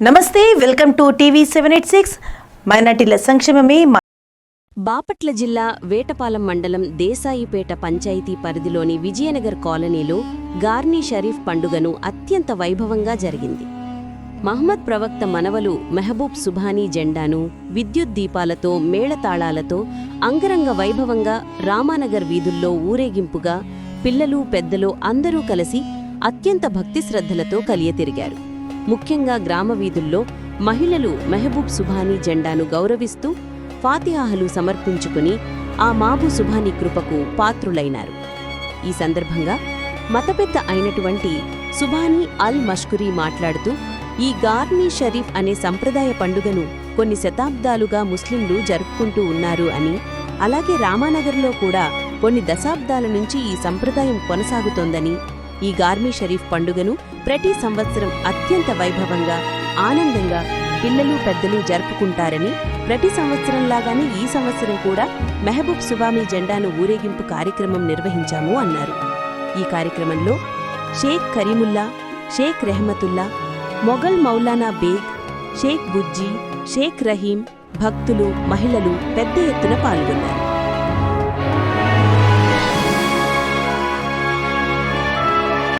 నమస్తే welcome to TV seven eight six. మైనార్టీల సంక్షేమమే బాపట్ల జిల్లా వేటపాలెం మండలం దేశాయిపేట పంచాయతీ పరిధిలోని విజయనగర్ కాలనీలో గార్నీ షరీఫ్ పండుగను అత్యంత వైభవంగా జరిగింది. మహమ్మద్ ప్రవక్త మనవలు మెహబూబ్ సుభానీ జెండాను విద్యుత్ దీపాలతో మేళతాళాలతో అంగరంగ వైభవంగా రామానగర్ వీధుల్లో ఊరేగింపుగా పిల్లలు పెద్దలు అందరూ కలిసి అత్యంత భక్తి శ్రద్ధలతో కలియతిరిగారు. ముఖ్యంగా గ్రామ వీధుల్లో మహిళలు మెహబూబ్ సుభానీ జెండాను గౌరవిస్తూ ఫాతిహాలు సమర్పించుకుని ఆ మాబు సుభాని కృపకు పాత్రులైనారు. ఈ సందర్భంగా మతపెద్ద అయినటువంటి సుభానీ అల్ మష్కురీ మాట్లాడుతూ ఈ గార్నీ షరీఫ్ అనే సంప్రదాయ పండుగను కొన్ని శతాబ్దాలుగా ముస్లింలు జరుపుకుంటూ ఉన్నారు అని అలాగే రామానగర్లో కూడా కొన్ని దశాబ్దాల నుంచి ఈ సంప్రదాయం కొనసాగుతోందని ఈ గార్మీ షరీఫ్ పండుగను ప్రతి సంవత్సరం అత్యంత వైభవంగా ఆనందంగా పిల్లలు పెద్దలు జరుపుకుంటారని ప్రతి సంవత్సరంలాగానే ఈ సంవత్సరం కూడా మెహబూబ్ సువామి జెండాను ఊరేగింపు కార్యక్రమం నిర్వహించాము అన్నారు. ఈ కార్యక్రమంలో షేక్ కరీముల్లా షేక్ రెహమతుల్లా మొఘల్ మౌలానా బేగ్ షేక్ బుజ్జీ షేక్ రహీం భక్తులు మహిళలు పెద్ద ఎత్తున పాల్గొన్నారు.